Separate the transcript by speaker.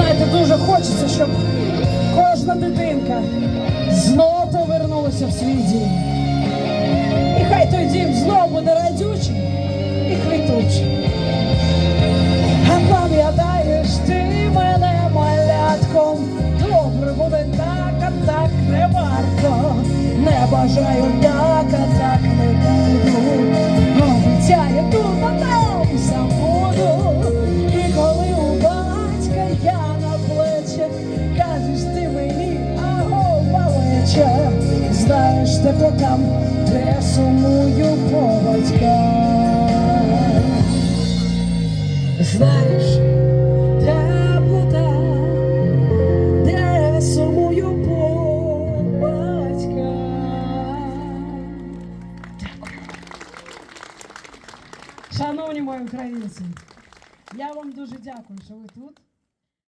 Speaker 1: знаєте, дуже хочеться, щоб кожна дитинка знов повернулася в свій дім. І хай той дім знов буде радючий і квітучий. А пам'ятаєш ти мене малятком, добре буде так, а так не варто. Не бажаю так, там, де сумую по батькам. Знаєш, теплота, де сумую по батькам. Шановні мої українці, я вам дуже дякую, що ви тут.